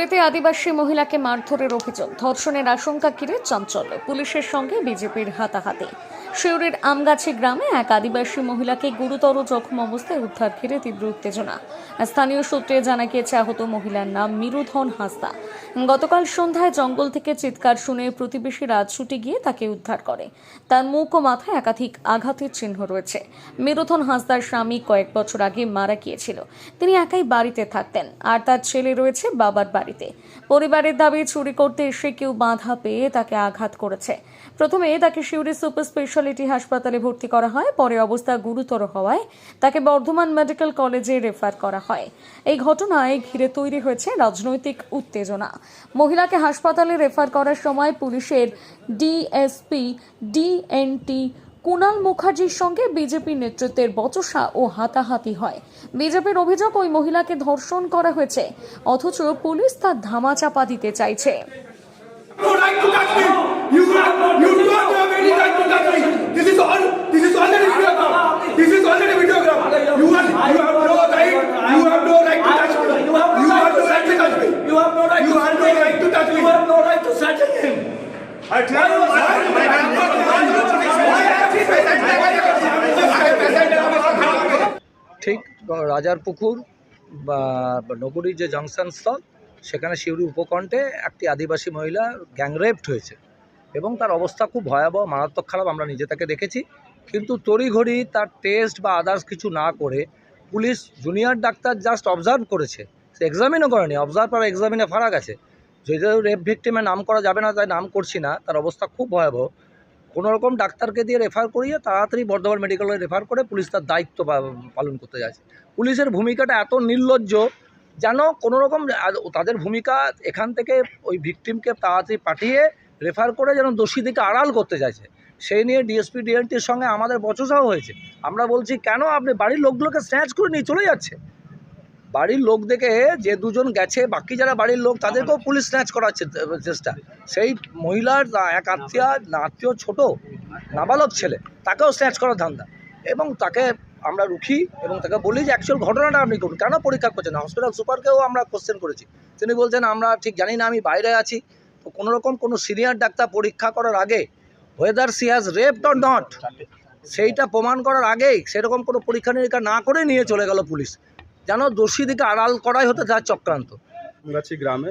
বাড়িতে আদিবাসী মহিলাকে মারধরের অভিযোগ। ধর্ষণের আশঙ্কা কিরে চাঞ্চল্য। পুলিশের সঙ্গে বিজেপির হাতাহাতি। শিউরের আমগাছি গ্রামে এক আদিবাসী মহিলাকে গুরুতর জখম অবস্থায় উদ্ধার ঘিরে তীব্র উত্তেজনা। স্থানীয় সূত্রে জানা গিয়েছে, আহত মহিলার নাম মিরুধন হাসদা গতকাল সন্ধ্যায় জঙ্গল থেকে চিৎকার শুনে প্রতিবেশী রাত ছুটে গিয়ে তাকে উদ্ধার করে। তার মুখ ও মাথায় একাধিক আঘাতের চিহ্ন রয়েছে। মিরুধন হাসদার স্বামী কয়েক বছর আগে মারা গিয়েছিল। তিনি একাই বাড়িতে থাকতেন, আর তার ছেলে রয়েছে বাবার বাড়িতে। পরিবারের দাবি, চুরি করতে এসে কেউ বাধা পেয়ে তাকে আঘাত করেছে। প্রথমে তাকে শিউরি সুপার স্পেশালিটি হাসপাতালে ভর্তি করা হয়। পরে অবস্থা গুরুতর হওয়ায় তাকে বর্ধমান মেডিকেল কলেজে রেফার করা হয়। এই ঘটনায় ঘিরে তৈরি হয়েছে রাজনৈতিক উত্তেজনা। মহিলাকে হাসপাতালে রেফার করার সময় পুলিশের ডিএসপি, ডিএনটি কুণাল মুখার্জির সঙ্গে বিজেপি নেতৃত্বের বচসা ও হাতাহাতি হয়। বিজেপির অভিযোগ, ওই মহিলাকে ধর্ষণ করা হয়েছে, অথচ পুলিশ তার ধামাচাপা দিতে চাইছে। no right to touch me. You have, you don't have any right to touch me. This is all. This is already videogram. This is already videogram. You have, you have no right. You have no right to touch me. You have no You right have to no right to touch me. You have no right You to have search no right to touch me. You have no right to search him. I tell you, ঠিক রাজার পুকুর বা বা নগরীর যে junction স্থল সেখানে শিউরি উপকণ্ঠে একটি আদিবাসী মহিলা গ্যাংরেপড হয়েছে এবং তার অবস্থা খুব ভয়াবহ, মারাত্মক খারাপ আমরা নিজে তাকে দেখেছি। কিন্তু তড়িঘড়ি তার টেস্ট বা আদার্স কিছু না করে police junior doctor just observe করেছে। সে এক্সামিনও করেনি অবজার্ভ আর এক্সামিনে ফারাক আছে। যদিও রেপ ভিক্টিমে নাম করা যাবে না, তাই নাম করছি না, তার অবস্থা খুব ভয়াবহ। কোনো রকম ডাক্তারকে দিয়ে রেফার করিয়ে তাড়াতাড়ি বর্ধমান মেডিকেলে রেফার করে পুলিশ তার দায়িত্ব পালন করতে যাচ্ছে। পুলিশের ভূমিকাটা এত নির্লজ্জ যেন কোনো রকম তাদের ভূমিকা এখান থেকে ওই ভিকটিমকে তাড়াতাড়ি পাঠিয়ে রেফার করে যেন দোষীদিকে আড়াল করতে চাইছে। সেই নিয়ে ডিএসপি ডিএনটির সঙ্গে আমাদের বচসাও হয়েছে। আমরা বলছি, কেন আপনি বাড়ির লোকগুলোকে স্ন্যাচ করে নিয়ে চলে যাচ্ছে? বাড়ির লোক দেখে যে দুজন গেছে, বাকি যারা বাড়ির লোক, তাদেরকেও পুলিশ স্ন্যাচ করার চেষ্টা। সেই মহিলার এক আত্মীয় আত্মীয় ছোট, নাবালক ছেলে, তাকেও স্ন্যাচ করার ধান্দা। এবং তাকে আমরা রুখি এবং তাকে বলি যে অ্যাকচুয়াল ঘটনাটা আপনি করুন। কেন পরীক্ষা করছেন? হসপিটাল সুপারকেও আমরা কোশ্চেন করেছি। তিনি বলছেন, আমরা ঠিক জানি না, আমি বাইরে আছি। তো কোনো রকম কোনো সিনিয়র ডাক্তার পরীক্ষা করার আগে whether she has raped or not সেইটা প্রমাণ করার আগেই সেরকম কোনো পরীক্ষা নিরীক্ষা না করে নিয়ে চলে গেল পুলিশ। যেন দোষীদিকে আড়াল করাই হতে তার চক্রান্ত। গ্রামে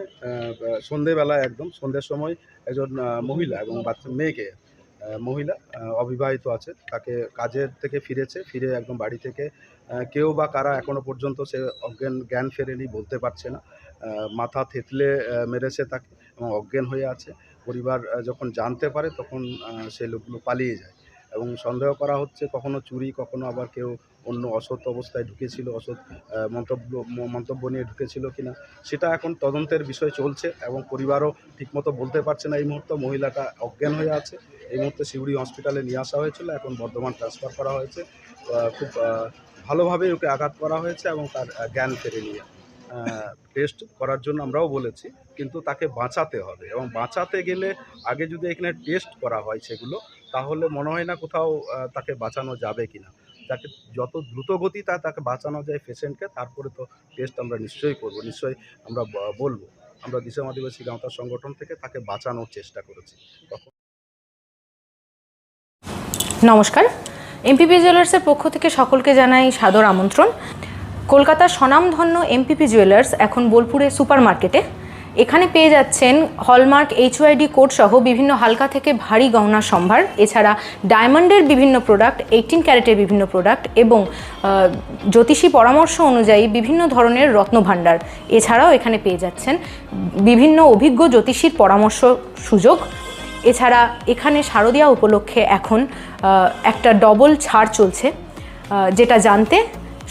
সন্ধেবেলায় একদম, সন্ধ্যের সময় একজন মহিলা এবং বাচ্চা, মেয়েকে মহিলা অবিবাহিত আছে। তাকে কাজের থেকে ফিরেছে, ফিরে একদম বাড়ি থেকে কেউ বা কারা এখনও পর্যন্ত সে অজ্ঞান, জ্ঞান ফেরেনি বলতে পারছে না। মাথা থেতলে মেরেছে তাকে এবং অজ্ঞান হয়ে আছে। পরিবার যখন জানতে পারে, তখন সে লোকগুলো পালিয়ে যায়। এবং সন্দেহ করা হচ্ছে কখনো চুরি কখনো আবার কেউ অন্য অসৎ অবস্থায় ঢুকেছিল অসৎ মন্তব্য মন্তব্য নিয়ে ঢুকেছিল কিনা সেটা এখন তদন্তের বিষয় চলছে এবং পরিবারও ঠিকমতো বলতে পারছে না এই মুহূর্তে। মহিলাটা অজ্ঞান হয়ে আছে। এই মুহূর্তে শিউড়ি হসপিটালে নিয়ে আসা হয়েছিল। এখন বর্ধমান ট্রান্সফার করা হয়েছে। খুব আহ, ভালোভাবে ওকে আঘাত করা হয়েছে এবং তার জ্ঞান ফেরে নিয়ে। টেস্ট করার জন্য আমরাও বলেছি, কিন্তু তাকে বাঁচাতে হবে। এবং বাঁচাতে গেলে আগে যদি এখানে টেস্ট করা হয় সেগুলো, তাহলে মনে হয় না কোথাও তাকে বাঁচানো যাবে কিনা। তাকে যত দ্রুত গতি তা তাকে বাঁচানো যায় পেশেন্টকে তারপরে তো টেস্ট আমরা নিশ্চয়ই করব। নিশ্চয়ই আমরা বলব। আমরা দিশাম আদিবাসী গাঁওতার সংগঠন থেকে তাকে বাঁচানোর চেষ্টা করেছি। তখন নমস্কার। এমপিপি জুয়েলার্সের পক্ষ থেকে সকলকে জানাই সাদর আমন্ত্রণ। কলকাতার স্বনামধন্য এমপিপি জুয়েলার্স এখন বোলপুরে সুপার মার্কেটে এখানে পেয়ে যাচ্ছেন হলমার্ক এইচওয়াইডি কোড সহ বিভিন্ন হালকা থেকে ভারী গহনা সম্ভার, এছাড়া ডায়মন্ডের বিভিন্ন প্রোডাক্ট এইটিন ক্যারেটের বিভিন্ন প্রোডাক্ট এবং জ্যোতিষী পরামর্শ অনুযায়ী বিভিন্ন ধরনের রত্নভাণ্ডার এছাড়াও এখানে পেয়ে যাচ্ছেন বিভিন্ন অভিজ্ঞ জ্যোতিষীর পরামর্শ সুযোগ। এছাড়া এখানে শারদীয়া উপলক্ষে এখন একটা ডবল ছাড় চলছে যেটা জানতে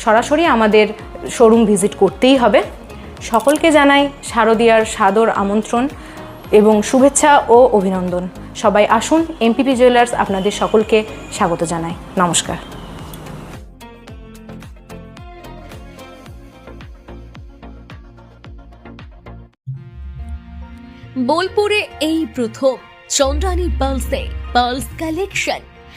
সরাসরি আমাদের শোরুম ভিজিট করতেই হবে। সকলকে জানাই শারদীয়ার সাদর আমন্ত্রণ এবং শুভেচ্ছা ও অভিনন্দন। সবাই আসুন এমপিপি জুয়েলার্স আপনাদের সকলকে স্বাগত জানাই। নমস্কার। বোলপুরে এই প্রথম চন্দ্রানী পার্লসে পার্লস কালেকশন।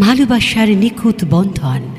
ভালোবাসার নিখুঁত বন্ধন।